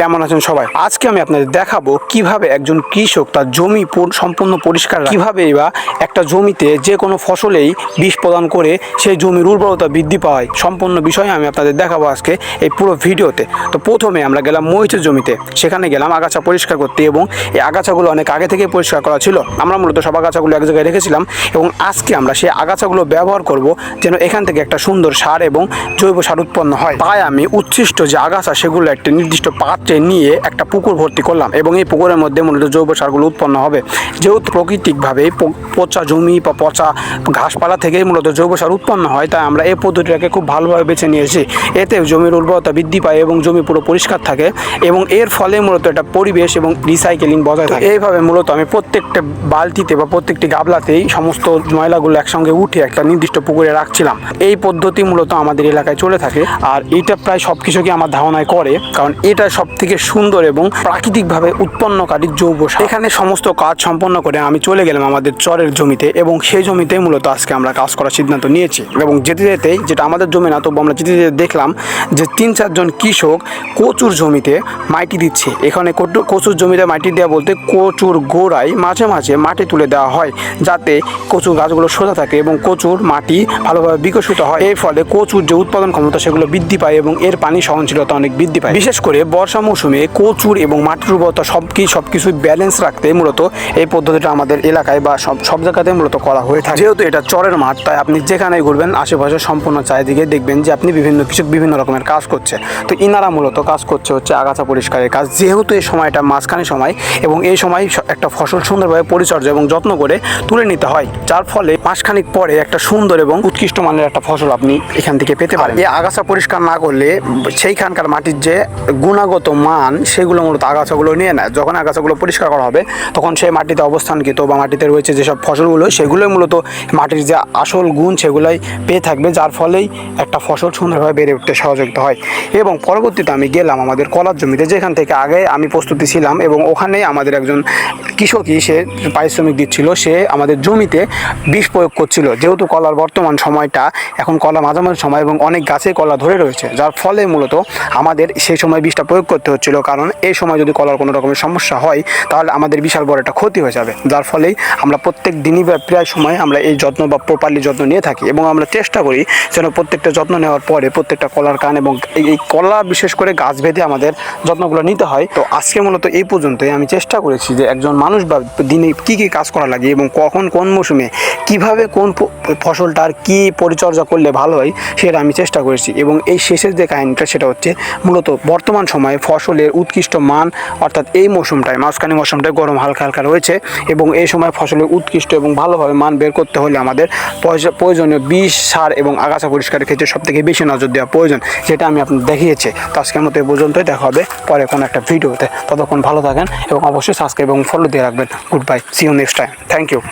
কেমন আছেন সবাই? আজকে আমি আপনাদের দেখাবো কীভাবে একজন কৃষক তার জমি সম্পূর্ণ পরিষ্কার। কীভাবে বা একটা জমিতে যে কোনো ফসলেই বিষ প্রদান করে সেই জমির উর্বরতা বৃদ্ধি পায়। সম্পূর্ণ বিষয় আমি আপনাদের দেখাবো আজকে এই পুরো ভিডিওতে। তো প্রথমে আমরা গেলাম মহিষের জমিতে। সেখানে গেলাম আগাছা পরিষ্কার করতে এবং এই আগাছাগুলো অনেক আগে থেকে পরিষ্কার করা ছিল। আমরা মূলত সব আগাছাগুলো এক জায়গায় রেখেছিলাম এবং আজকে আমরা সেই আগাছাগুলো ব্যবহার করব যেন এখান থেকে একটা সুন্দর সার এবং জৈব সার উৎপন্ন হয়। তাই আমি উচ্ছিষ্ট যে আগাছা সেগুলো একটা নির্দিষ্ট পাত্রে নিয়ে একটা পুকুর ভর্তি করলাম এবং এই পুকুরের মধ্যে মূলত জৈব সারগুলো উৎপন্ন হবে। যেহেতু প্রাকৃতিকভাবে পচা জমি বা পচা ঘাসপালা থেকেই মূলত জৈব সার উৎপন্ন হয়, তাই আমরা এই পদ্ধতিটাকে খুব ভালোভাবে বেছে নিয়েছি। এতে জমির উর্বরতা বৃদ্ধি পায় এবং জমি পুরো পরিষ্কার থাকে এবং এর ফলে মূলত এটা পরিবেশ এবং রিসাইকেলিং বজায় থাকে। এইভাবে মূলত আমি প্রত্যেকটা বালতিতে বা প্রত্যেকটি গাবলাতেই সমস্ত ময়লাগুলো একসঙ্গে উঠে একটা নির্দিষ্ট পুকুরে রাখছিলাম। এই পদ্ধতি মূলত আমাদের এলাকায় চলে থাকে। আর এটা প্রায় সব কিছুকে আমার ধারণায় করে, কারণ এটা সব থেকে সুন্দর এবং প্রাকৃতিকভাবে উৎপন্নকারী জৈব সার। এখানে সমস্ত কাজ সম্পন্ন করে আমি চলে গেলাম আমাদের চরের জমিতে এবং সেই জমিতে মূলত আজকে আমরা কাজ করার সিদ্ধান্ত নিয়েছি। এবং যেতে যেতেই, যেটা আমাদের জমি না, তবু আমরা যেতে যেতে দেখলাম যে তিন চারজন কৃষক কচুর জমিতে মাটি দিচ্ছে। এখানে কচুর জমিতে মাটি দেওয়া বলতে কচুর গোড়ায় মাঝে মাঝে মাটি তুলে দেওয়া হয়, যাতে কচুর গাছগুলো সোজা থাকে এবং কচুর মাটি ভালোভাবে বিকশিত হয়। এর ফলে কচুর যে উৎপাদন ক্ষমতা, সেগুলো বৃদ্ধি পায় এবং এর পানি সহনশীলতা অনেক বৃদ্ধি পায়। বিশেষ করে বর্ষা মৌসুমে কচুর এবং মাটির উর্বরতা সব কি সব কিছু ব্যালেন্স রাখতে মূলত এই পদ্ধতিটা আমাদের এলাকায় বা সব সব জায়গাতে মূলত করা হয়ে থাকে। যেহেতু এটা চরের মাঠ, তাই আপনি যেখানে ঘুরবেন, আশেপাশে সম্পূর্ণ চারিদিকে দেখবেন যে আপনি বিভিন্ন কিছু, বিভিন্ন রকমের কাজ করছে। তো ইনারা মূলত কাজ করছে হচ্ছে আগাছা পরিষ্কারের কাজ। যেহেতু এই সময়টা মাঝখানে সময় এবং এই সময় একটা ফসল সুন্দরভাবে পরিচর্যা এবং যত্ন করে তুলে নিতে হয়, যার ফলে মাসখানিক পরে একটা সুন্দর এবং উৎকৃষ্ট মানের একটা ফসল আপনি এখান থেকে পেতে পারেন। এই আগাছা পরিষ্কার না করলে সেইখানকার মাটির যে গুণাগত মান, সেগুলো মূলত আগাছাগুলো নিয়ে নেয়। যখন আগাছাগুলো পরিষ্কার করা হবে, তখন সেই মাটিতে অবস্থানকৃত বা মাটিতে রয়েছে যেসব ফসলগুলো, সেগুলোই মূলত মাটির যে আসল গুণ, সেগুলোই পেয়ে থাকবে, যার ফলেই একটা ফসল সুন্দরভাবে বেড়ে উঠতে সহযোগিতা হয়। এবং পরবর্তীতে আমি গেলাম আমাদের কলার জমিতে, যেখান থেকে আগে আমি প্রস্তুতি ছিলাম এবং ওখানেই আমাদের একজন কৃষকই সে পারিশ্রমিক দিচ্ছিল, সে আমাদের জমিতে বিষ প্রয়োগ করছিল। যেহেতু কলার বর্তমান সময়টা, এখন কলা মাঝামাঝি সময় এবং অনেক গাছে কলা ধরে রয়েছে, যার ফলে মূলত আমাদের সেই সময় বিষটা প্রয়োগ করতে হচ্ছিল। কারণ এই সময় যদি কলার কোনো রকমের সমস্যা হয়, তাহলে আমাদের বিশাল বড় একটা ক্ষতি হয়ে যাবে। যার ফলেই আমরা প্রত্যেক দিনই বা প্রায় সময় আমরা এই যত্ন বা প্রপারলি যত্ন নিয়ে থাকি এবং আমরা চেষ্টা করি যেন প্রত্যেকটা যত্ন নেওয়ার পরে প্রত্যেকটা কলার কান এবং এই কলা বিশেষ করে গাছ বেঁধে আমাদের যত্নগুলো নিতে হয়। তো আজকে মূলত এই পর্যন্তই। আমি চেষ্টা করেছি যে একজন মানুষ বা দিনে কী কী কাজ করা লাগে এবং কখন কোন মৌসুমে কীভাবে কোন ফসলটার কি পরিচর্যা করলে ভালো হয় সেটা আমি চেষ্টা করেছি এবং এই শেষের যে কাহিনীটা সেটা হচ্ছে মূলত বর্তমান সময়ে ফসলের উৎকৃষ্ট মান অর্থাৎ এই মৌসুমটায়, মাঝখানে মৌসুমটায় গরম হালকা হালকা রয়েছে এবং এই সময় ফসলের উৎকৃষ্ট এবং ভালোভাবে মান বের করতে হলে আমাদের প্রয়োজনীয় বিষ, সার এবং আগাছা পরিষ্কারের ক্ষেত্রে সব থেকে বেশি নজর দেওয়া প্রয়োজন যেটা আমি আপনার দেখিয়েছি। তো আজকের মতো এই পর্যন্তই, দেখা হবে পরে কোনো একটা ভিডিওতে। ততক্ষণ ভালো থাকেন এবং অবশ্যই সাবস্ক্রাইব এবং ফলো দিয়ে রাখবেন। Good bye see you next time thank you